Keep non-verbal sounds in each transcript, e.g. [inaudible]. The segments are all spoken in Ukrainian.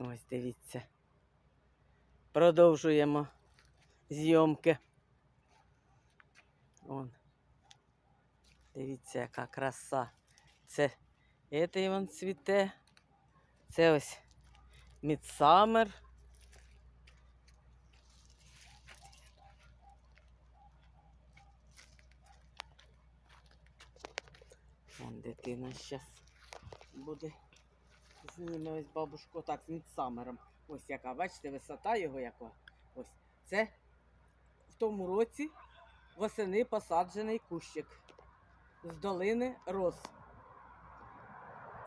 Ось дивіться. Продовжуємо зйомки. Вон. Дивіться, яка краса. Це це вон цвіте. Це ось Мідсамер. Вон дитина зараз буде. Зніме ось бабушку так з мідсамером. Ось яка, бачите, висота його яка. Ось. Це в тому році восени посаджений кущик з долини роз.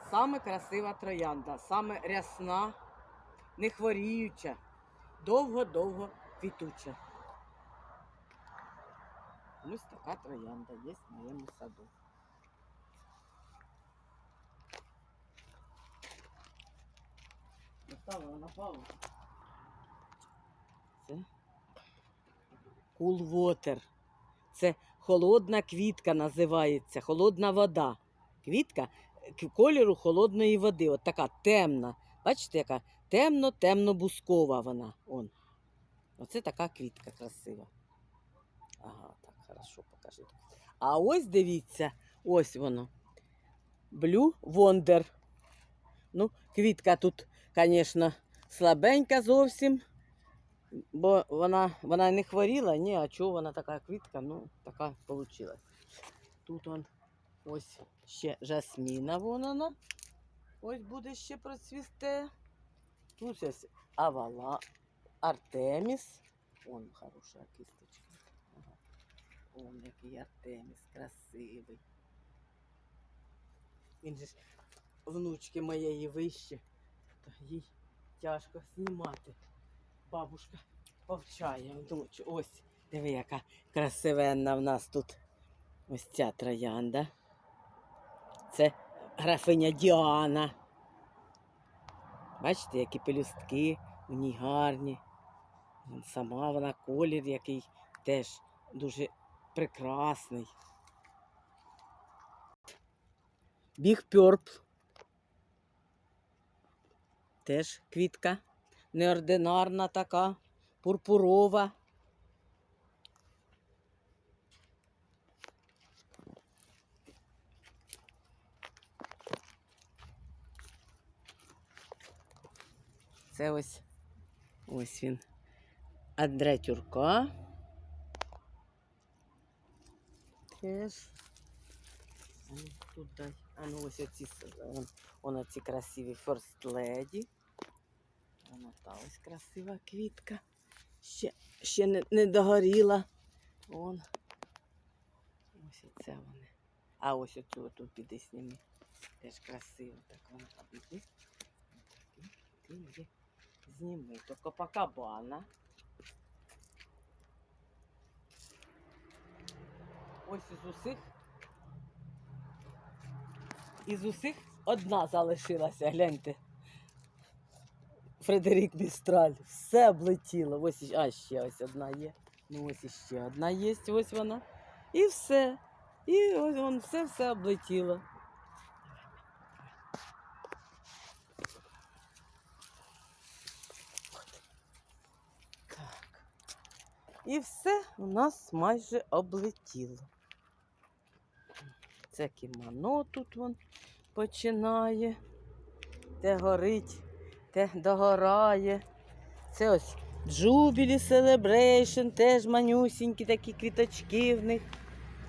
Саме красива троянда, саме рясна, не хворіюча, довго-довго квітуча. Ось така троянда є в моєму саду. Поставила на паузу. Це Cool Це холодна квітка називається, холодна вода. Квітка кольору холодної води. От така темна. Бачите, яка темно-темно-бускова вона. Он. Оце така квітка красива. Ага, так, хорошо, покажи. А ось дивіться, ось воно. Blue Wonder. Ну, квітка тут, звісно, слабенька зовсім. Бо вона, вона не хворіла, ні, а чого вона така квітка, ну, така вийшла. Тут он ось ще жасміна вон вона. Ось буде ще процвісте. Тут ось авала, Артеміс. Вон хороша кісточка. Ага. Вон який Артеміс, красивий. Він же ж внучки моєї вище, то їй тяжко знімати. Бабушка повчає внучу. Ось, диви, яка красивенна в нас тут. Ось ця троянда. Це графиня Діана. Бачите, які пелюстки у ній гарні. Сама вона колір, який теж дуже прекрасний. Біг Пьорпл. Теж квітка. Неординарна така, пурпурова. Це ось ось він. Андре Тюрка. Теж. Тут дай. А ну ось оці, с- вон, вон ці красиві First Lady. Вона та ось красива квітка. Ще, ще не, не догоріла. Вон. Ось оце вони. А ось оцю оту піди сніми. Теж красиво. Так вона піди. Її зніми. То Копакабана. Ось із усіх. Із усіх одна залишилася, гляньте. Фредерік Містраль. Все облетіло. Ось а ще ось одна є. Ну ось іще одна є, ось вона. І все. І ось вон все все облетіло. І все у нас майже облетіло. Це кімоно тут вон починає. Те горить те догорає. Це ось Jubilee Celebration, теж манюсінькі такі квіточки в них.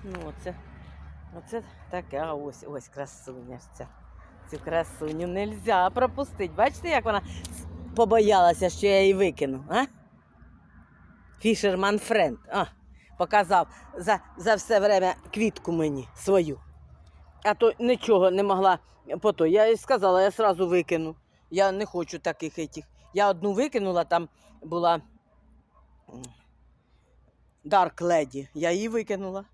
Ну, оце, оце таке, а ось ось красуня ця. Цю красуню нельзя пропустити. Бачите, як вона побоялася, що я її викину, а? Фішерман Френд. Показав за, за все время квітку мені свою. А то нічого не могла по то. Я їй сказала, я сразу викину. Я не хочу таких етих. Я одну викинула, там була Dark Lady. Я її викинула.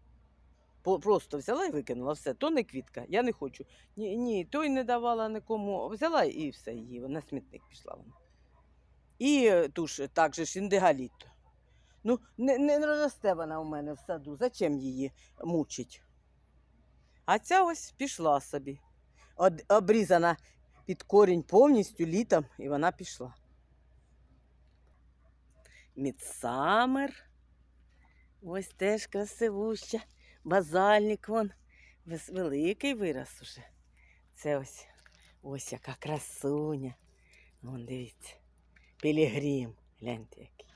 Просто взяла і викинула все. То не квітка, я не хочу. Ні, ні, той не давала нікому. Взяла і все її. На смітник пішла вона. І е, ту ж так же ж індигаліто. Ну, не, не росте вона у мене в саду. Зачем її мучить? А ця ось пішла собі. Обрізана під корінь повністю літом, і вона пішла. Мідсамер. Ось теж красивуща. Базальник вон. Великий вираз уже. Це ось ось яка красуня. Вон дивіться. Пілігрім. Гляньте який.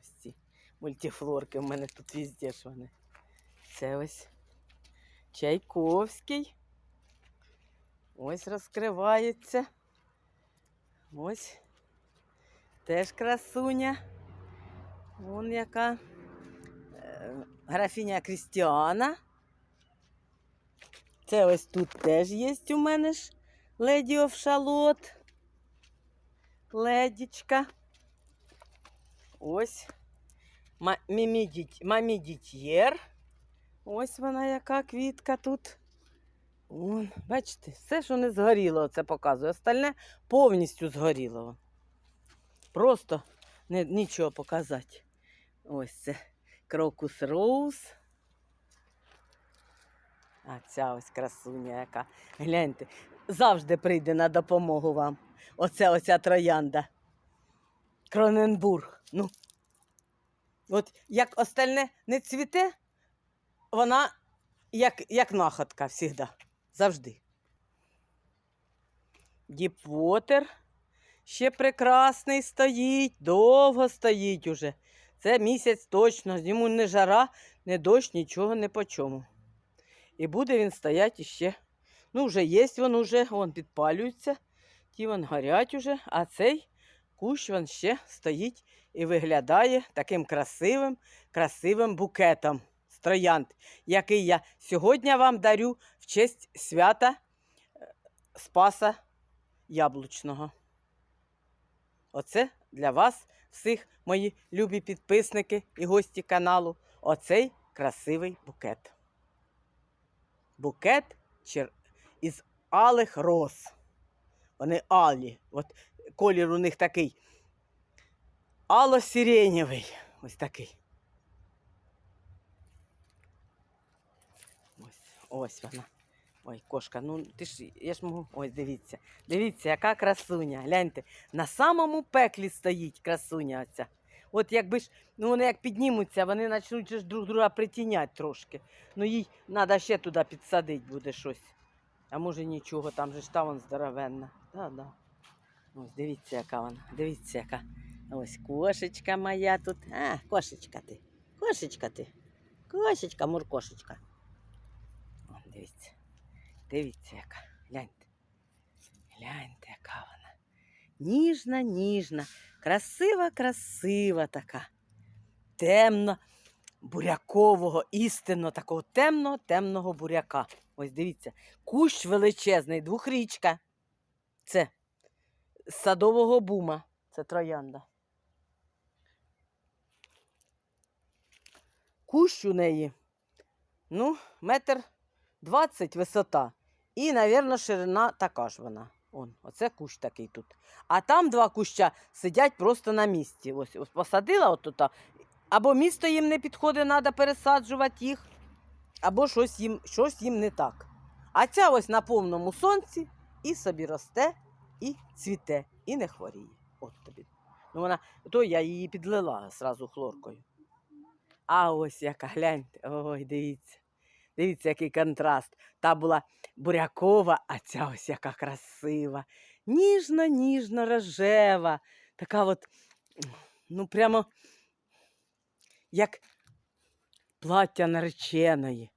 Ось ці мультифлорки в мене тут везде ж вони. Це ось Чайковський. Ось розкривається. Ось теж красуня. Вон яка е, графіня Крістіана. Це ось тут теж є у мене ж леді Овшалот. Ледічка. Ось Ма- Мамі Дітєр. Ось вона яка квітка тут. Вон, бачите, все, що не згоріло, це показує. Остальне повністю згоріло. Просто не, нічого показати. Ось це крокус роуз. А ця ось красуня яка. Гляньте, завжди прийде на допомогу вам. Оце оця троянда. Кроненбург. Ну. От як остальне не цвіте, вона як, як находка завжди. Завжди. Діпвотер ще прекрасний стоїть, довго стоїть уже. Це місяць точно. Йому не жара, не дощ, нічого не по чому. І буде він стояти іще. Ну, вже є, він уже, вон підпалюється, ті вон горять уже, а цей кущ він ще стоїть і виглядає таким красивим, красивим букетом з троянд, який я сьогодні вам дарю в честь свята е, Спаса Яблучного. Оце для вас, всіх мої любі підписники і гості каналу. Оцей красивий букет. Букет із алих роз. Вони алі. От колір у них такий ало-сиренєвий. Ось такий. Ось, ось вона. Ой, кошка, ну ти ж я ж можу. Ось дивіться. Дивіться, яка красуня. Гляньте, на самому пеклі стоїть красуня оця. От якби ж, ну вони як піднімуться, вони почнуть друг друга притіняти трошки. Ну їй треба ще туди підсадити буде щось. А може нічого, там же ж та вон здоровенна. Да, да. Ось дивіться, яка вона. Дивіться, яка. Ось кошечка моя тут. А, кошечка ти. Кошечка ти. Кошечка, муркошечка. О, дивіться. Дивіться, яка. Гляньте. Гляньте, яка вона. Ніжна, ніжна, красива, красива така. Темно, бурякового, істинно такого темного, темного буряка. Ось дивіться, кущ величезний, двохрічка. Це з садового бума. Це троянда. Кущ у неї, ну, метр двадцять висота. І, мабуть, ширина така ж вона. Он, оце кущ такий тут. А там два куща сидять просто на місці. Ось, ось посадила отут. Або місто їм не підходить, треба пересаджувати їх, або щось їм, щось їм не так. А ця ось на повному сонці і собі росте, і цвіте, і не хворіє. От тобі. Ну вона, то я її підлила зразу хлоркою. А ось яка, гляньте, ой, дивіться. Dивіться, який контраст. Та була бурякова, а ця ось яка красива. Ніжно, ніжно рожева. Така от, ну, прямо як плаття нареченої.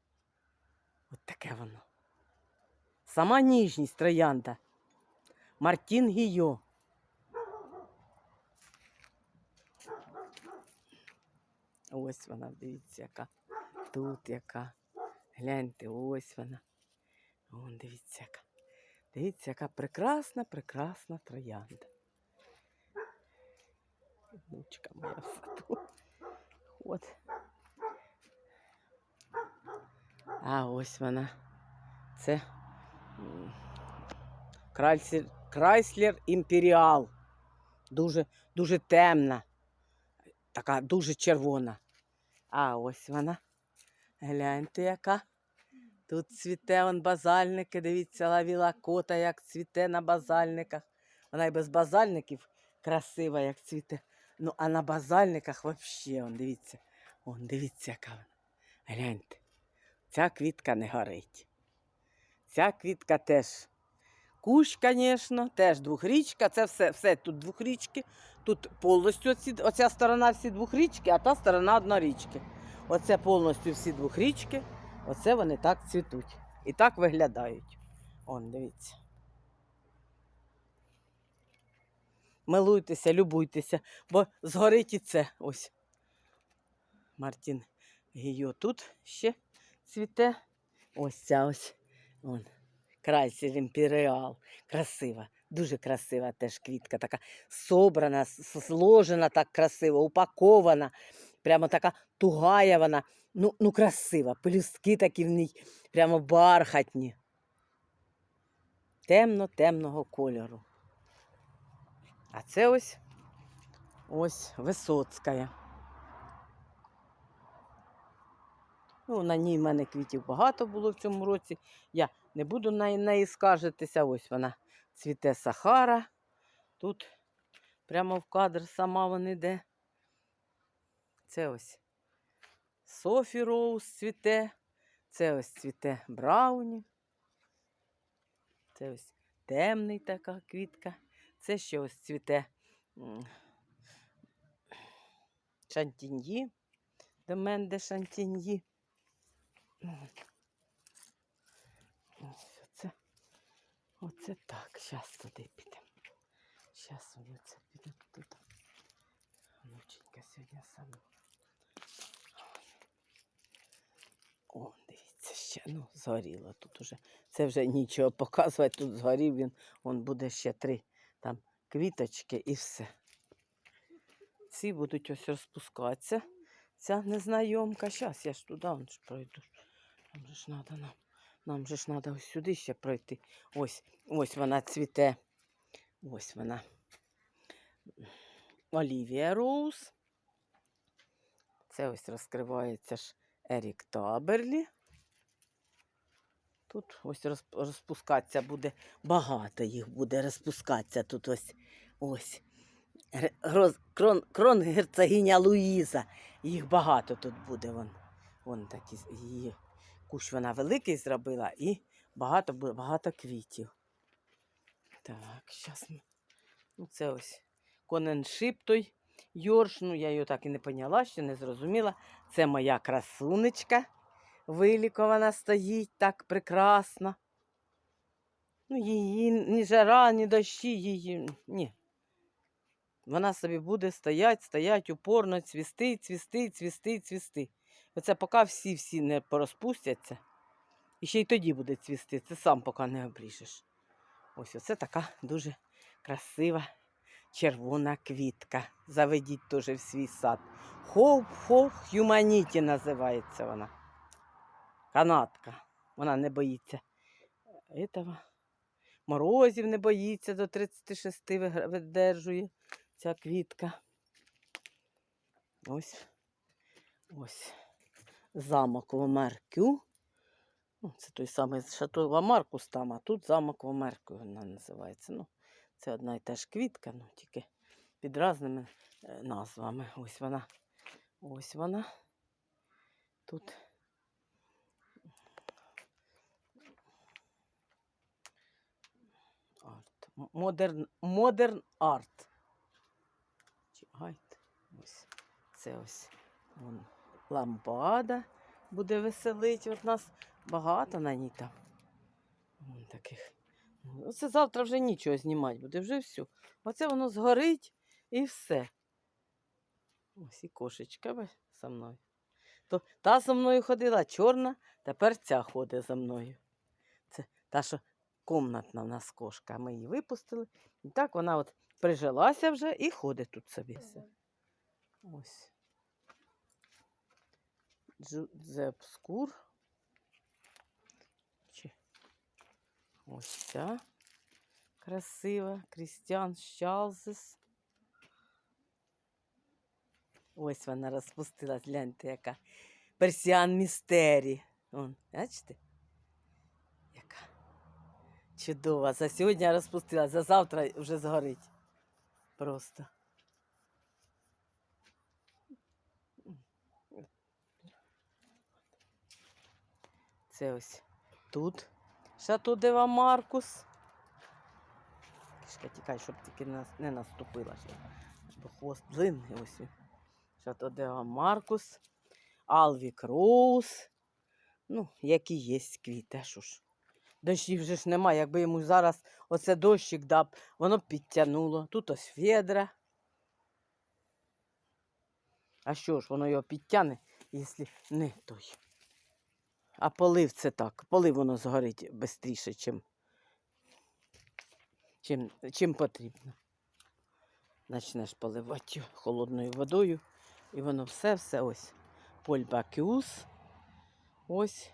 От воно. Сама ніжність троянда. Мартін Гійо. Ось вона, дивіться, яка. Тут яка. Гляньте, ось вона. Вон, дивіться, яка. Дивіться, яка прекрасна, прекрасна троянда. Внучка моя в саду. От. А ось вона. Це Крайслер, Імперіал. Дуже, дуже темна. Така дуже червона. А ось вона. Гляньте, яка. Тут цвіте он базальники. Дивіться, лавіла кота, як цвіте на базальниках. Вона і без базальників красива, як цвіте. Ну, а на базальниках взагалі, дивіться. Он, дивіться, яка вона. Гляньте. Ця квітка не горить. Ця квітка теж. Кущ, звісно, теж двохрічка. Це все, все тут двохрічки. Тут повністю оці, оця сторона всі двохрічки, а та сторона однорічки. Оце повністю всі двохрічки. Оце вони так цвітуть. І так виглядають. Он, дивіться. Милуйтеся, любуйтеся, бо згорить і це ось. Мартін Гіо тут ще цвіте. Ось ця ось. Вон. Крайсер імперіал. Красива, дуже красива теж квітка, така собрана, сложена так красиво, упакована, прямо така тугая вона. Ну, ну красива. Пелюстки такі в ній, прямо бархатні. Темно-темного кольору. А це ось ось Висоцька. Ну, на ній в мене квітів багато було в цьому році. Я не буду на неї скаржитися. Ось вона цвіте Сахара. Тут прямо в кадр сама вона йде. Це ось Софі Роуз цвіте. Це ось цвіте Брауні. Це ось темний така квітка. Це ще ось цвіте Шантіньї. Деменде Шантіньї. Ось оце. Оце так. Зараз туди підемо. Зараз вони це підуть туди. Внученька сьогодні сама. О, дивіться, ще ну, згоріло тут уже. Це вже нічого показувати. Тут згорів він. Он буде ще три там квіточки і все. Ці будуть ось розпускатися. Ця незнайомка. Зараз я ж туди ж пройду. Нам же ж треба нам. Нам же ж треба ось сюди ще пройти. Ось, ось вона цвіте. Ось вона. Олівія Роуз. Це ось розкривається ж Ерік Таберлі. Тут ось розп- розпускатися буде багато їх буде розпускатися. Тут ось ось. Крон, крон герцогиня Луїза. Їх багато тут буде. Вон, вон такі її кущ вона великий зробила і багато-багато квітів. Так, зараз ми. Ну, це ось коненшип той Йорш. Ну, я його так і не поняла, ще не зрозуміла. Це моя красунечка. Вилікована стоїть так прекрасно. Ну, її ні жара, ні дощі, її. Ні. Вона собі буде стоять, стоять упорно, цвісти, цвісти, цвісти, цвісти. Оце поки всі-всі не порозпустяться. І ще й тоді буде цвісти. Це сам поки не обріжеш. Ось оце така дуже красива червона квітка. Заведіть теж в свій сад. For Humanity називається вона. Канатка. Вона не боїться этого. Морозів не боїться до 36 вигра- видержує ця квітка. Ось. Ось. Замок Вомеркю. Ну, Це той самий шато Ламаркус там, а тут замок Вомеркю вона називається. Ну, це одна і та ж квітка, ну тільки під різними е, назвами. Ось вона. Ось вона. Тут. Арт. Модерн, модерн арт. Чи айт. Ось. Це ось вон, лампада буде веселить. От нас багато на ній там. Вон таких. Ну, Це завтра вже нічого знімати буде, вже все. Оце воно згорить і все. Ось і кошечка за мною. То та за мною ходила чорна, тепер ця ходить за мною. Це та, що комнатна в нас кошка. Ми її випустили. І так вона от прижилася вже і ходить тут собі. Ось. Джузепскур. Чи ось ця красива. Крістіан Щалзес. Ось вона розпустилась, гляньте, яка. Персіан містері. Вон, бачите? Яка чудова. За сьогодні розпустилась, за завтра вже згорить. Просто. Це ось тут. Шато Дева Маркус. Кішка тікай, щоб тільки не, наступила. Бо хвост длинний ось. Шато Дева Маркус. Алвік Роуз. Ну, які є квіти, що ж. Дощів вже ж немає, якби йому зараз оце дощик дав, воно б підтягнуло. Тут ось Федра. А що ж, воно його підтягне, якщо не той. А полив це так. Полив воно згорить швидше, чим, чим, чим потрібно. Почнеш поливати холодною водою. І воно все-все ось. Польбакюс. Ось.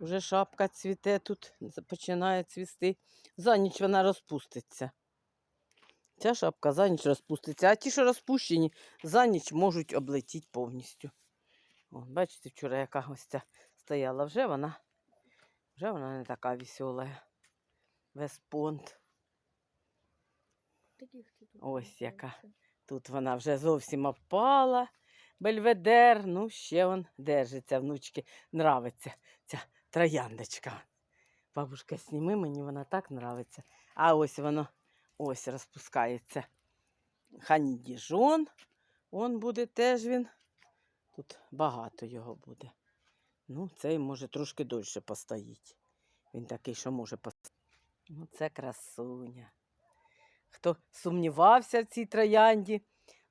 Уже шапка цвіте тут, починає цвісти. За ніч вона розпуститься. Ця шапка за ніч розпуститься, а ті, що розпущені, за ніч можуть облетіти повністю. О, бачите, вчора яка ця стояла, вже вона, вже вона не така весела. Ти тут Ось яка. Тут вона вже зовсім опала. Бельведер, ну ще он держиться, внучки нравиться ця трояндочка. Бабушка, сніми мені, вона так нравиться. А ось воно ось розпускається. Хані Діжон. Он буде теж він. Тут багато його буде. Ну, цей може трошки дольше постоїть. Він такий, що може постояти. Ну, це красуня. Хто сумнівався в цій троянді,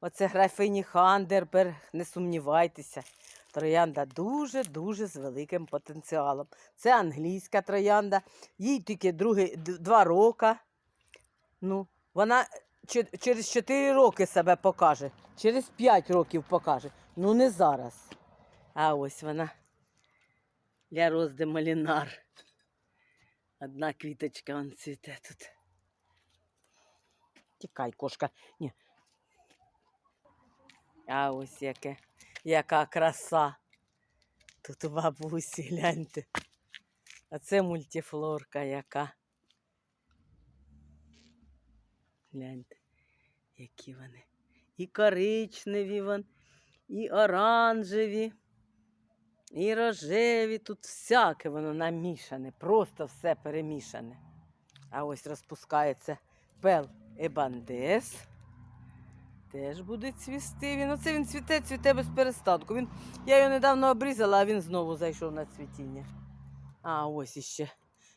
оце графині Хандерберг, не сумнівайтеся. Троянда дуже-дуже з великим потенціалом. Це англійська троянда, їй тільки другий, два роки. Ну, вона через 4 роки себе покаже, через 5 років покаже. Ну, не зараз. А ось вона. Ля Розде Малінар. Одна квіточка он цвіте тут. Тікай, кошка. Ні. А ось яке, яка краса. Тут бабусі, гляньте. А це мультифлорка яка. Гляньте, які вони. І коричневі вон, і оранжеві, і рожеві. Тут всяке воно намішане, просто все перемішане. А ось розпускається пел ебандес. Теж буде цвісти. Він оце він цвіте, цвіте без перестанку. Він, я його недавно обрізала, а він знову зайшов на цвітіння. А ось іще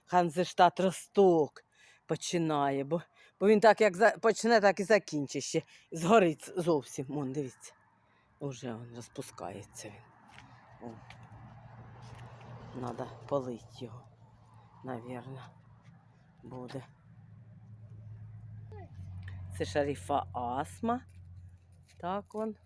Ханзештат Росток починає, бо, бо він так як за, почне, так і закінчить ще. Згорить зовсім. Вон, дивіться. Уже він розпускається він. О. Надо полить його, навірно, буде. Це шарифа астма. Так он.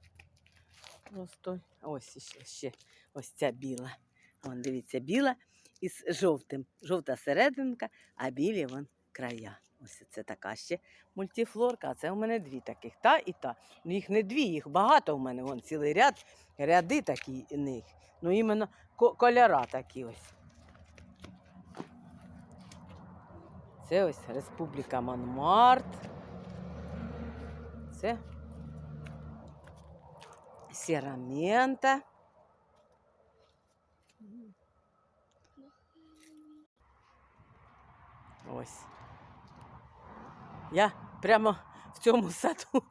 Просто ось ще, ще ось ця біла. Вон, дивіться, біла із жовтим. Жовта серединка, а білі вон края. Ось це така ще мультифлорка. А це у мене дві таких. Та і та. Ну їх не дві, їх багато у мене. Вон цілий ряд, ряди такі них. Ну іменно кольора такі ось. Це ось Республіка Монмарт. Це Серамента. Ось. Я прямо в цьому саду [laughs]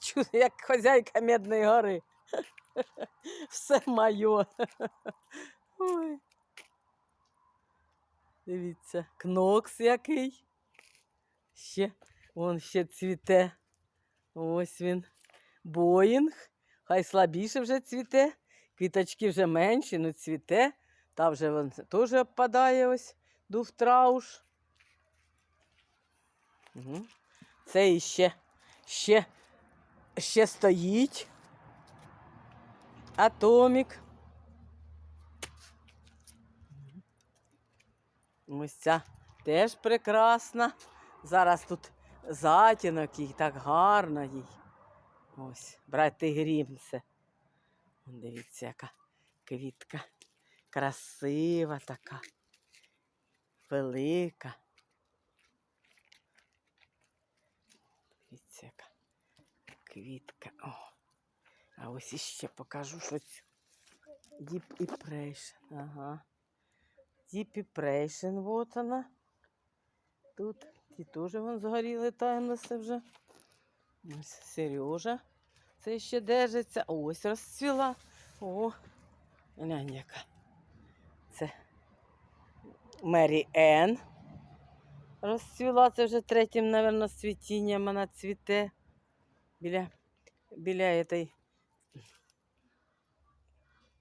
чую, як хазяйка Медної гори. [laughs] Все моє. Ой. Дивіться, кнокс який. Ще, вон ще цвіте. Ось він. Боїнг. Хай слабіше вже цвіте. Квіточки вже менші, ну цвіте. Та вже вон теж обпадає ось дуфтрауш. Угу. Це іще ще, ще стоїть. Атомік. Ось ця теж прекрасна. Зараз тут затінок їй, так гарно їй. Ось, брати грімце. Дивіться, яка квітка. Красива така. Велика. Дивіться, яка квітка. О. А ось іще покажу щось. Deep Impression. Ага. Deep Impression, вот вона. Тут ті теж вон згоріли, таїмося вже. Ось Сережа. Це ще держиться. Ось розцвіла. О, глянь яка. Це Мері Енн. Розцвіла, це вже третім, мабуть, цвітінням вона цвіте. Біля, біля этой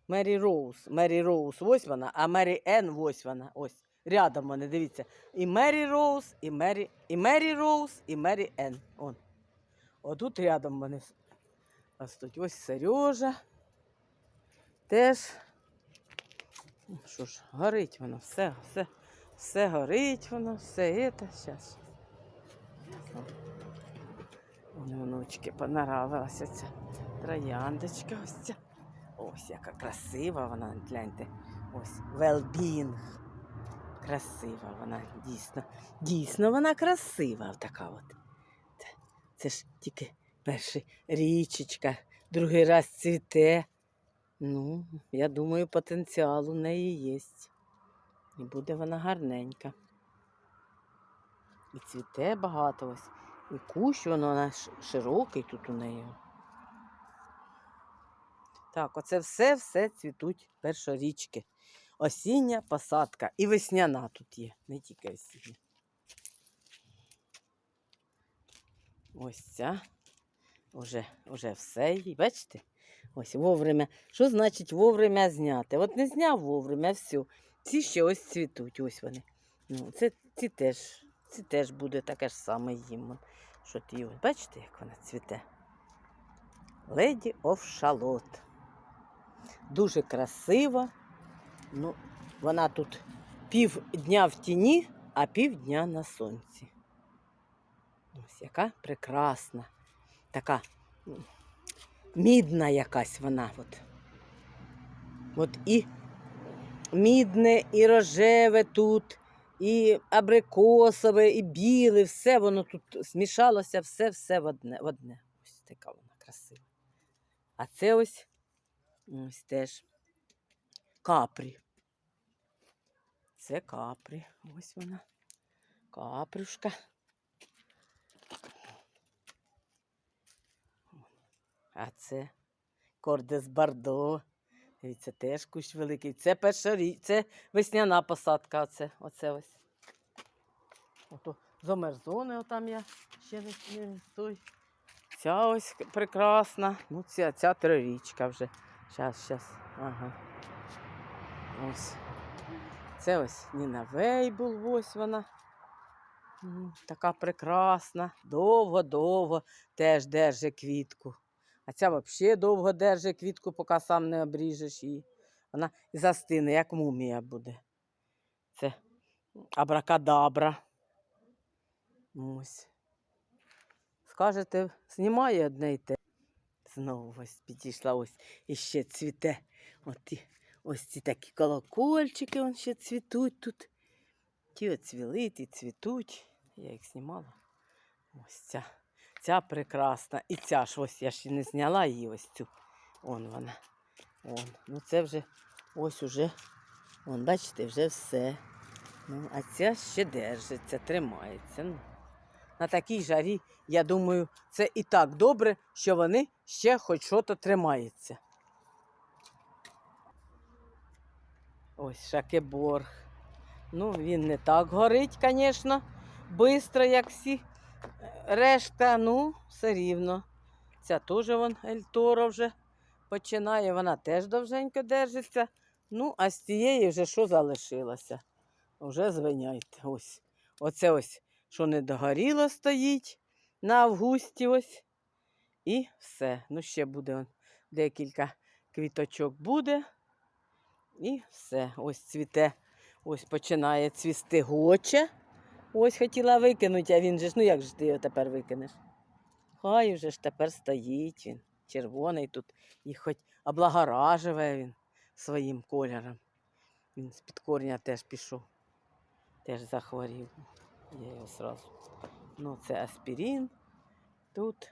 Мері Роуз. Мері Роуз, ось вона, а Мері Енн, ось вона. Ось. Рядом вони, дивіться. І Мері Роуз, і Мері, і Мері Роуз, і Мері Енн. Он. Отут рядом вони ростуть. Ось Сережа. Теж. Що ж, горить воно, все, все, все горить воно, все це. Щас. Вони внучки понравилася ця трояндочка ось ця. Ось яка красива вона, гляньте. Ось велбінг. Красива вона, дійсно. Дійсно, вона красива така от. Це, ж тільки перша річечка, другий раз цвіте. Ну, я думаю, потенціал у неї є. І буде вона гарненька. І цвіте багато ось. І кущ воно широкий тут у неї. Так, оце все-все цвітуть першорічки. Осіння посадка і весняна тут є, не тільки осіння. Ось ця. Уже, уже все. І бачите? Ось вовремя. Що значить вовремя зняти? От не зняв вовремя, все. Ці ще ось цвітуть, ось вони. Ну, це, ці теж, ці теж буде таке ж саме їм. Що ось. бачите, як вона цвіте? Леді оф шалот. Дуже красива. Ну, вона тут півдня в тіні, а півдня на сонці. Ось яка прекрасна. Така мідна якась вона. От, от і мідне, і рожеве тут, і абрикосове, і біле, все воно тут змішалося, все-все в одне, в одне. Ось така вона красива. А це ось, ось теж капрі. Це капрі. Ось вона. Капрюшка. А це кордес бардо. Дивіться, теж кущ великий. Це перша річ, це весняна посадка. Оце, оце ось. Ото зомерзони отам я ще не той. Ця ось прекрасна. Ну, ця, ця трирічка вже. Щас, щас. Ага. Ось. Це ось Ніна Вейбул, ось вона. Така прекрасна. Довго-довго теж держить квітку. А ця взагалі довго держить квітку, поки сам не обріжеш її. Вона застине, як мумія буде. Це абракадабра. Ось. Скажете, знімає одне й те. Знову ось підійшла ось і ще цвіте. От ті, ось ці такі колокольчики вон ще цвітуть тут. Ті оцвіли, ті цвітуть. Я їх знімала. Ось ця. Ця прекрасна. І ця ж ось я ще не зняла її ось цю. Он вона. Он. Ну це вже ось уже. Вон, бачите, вже все. Ну, а ця ще держиться, тримається. Ну, на такій жарі, я думаю, це і так добре, що вони ще хоч щось тримаються. Ось шакеборг. Ну, він не так горить, звісно, швидко, як всі решта, ну, все рівно. Ця теж вон Ельтора вже починає, вона теж довженько держиться. Ну, а з цієї вже що залишилося? Вже звиняйте. Ось. Оце ось, що не догоріло, стоїть на августі ось. І все. Ну, ще буде он, декілька квіточок буде. І все. Ось цвіте. Ось починає цвісти гоче. Ось хотіла викинути, а він же ж, ну як же ти його тепер викинеш? Хай вже ж тепер стоїть він. Червоний тут. І хоч облагораживає він своїм кольором. Він з-під корня теж пішов. Теж захворів. Я його сразу. Ну, це аспірин. Тут.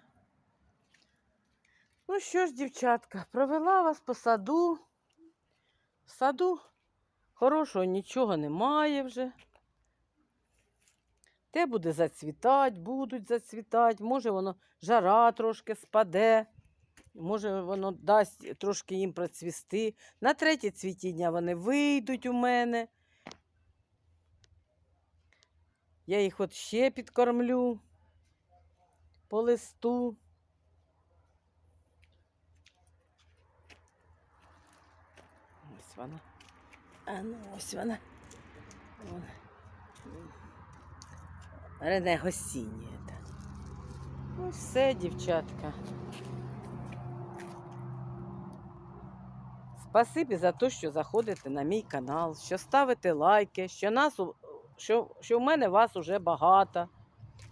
Ну що ж, дівчатка, провела вас по саду. В саду хорошого нічого немає вже. Те буде зацвітати, будуть зацвітати, може воно жара трошки спаде, може воно дасть трошки їм процвісти. На третє цвітіння вони вийдуть у мене. Я їх от ще підкормлю по листу. Ось вона. А ну, ось вона. Вон. Рене гостіння. Ну, все, дівчатка. Спасибі за те, що заходите на мій канал, що ставите лайки, що, нас, що, що в мене вас уже багато.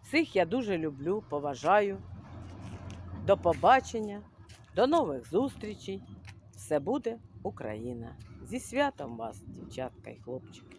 Всіх я дуже люблю, поважаю. До побачення, до нових зустрічей. Все буде Україна. Зі святом вас, дівчатка і хлопчики.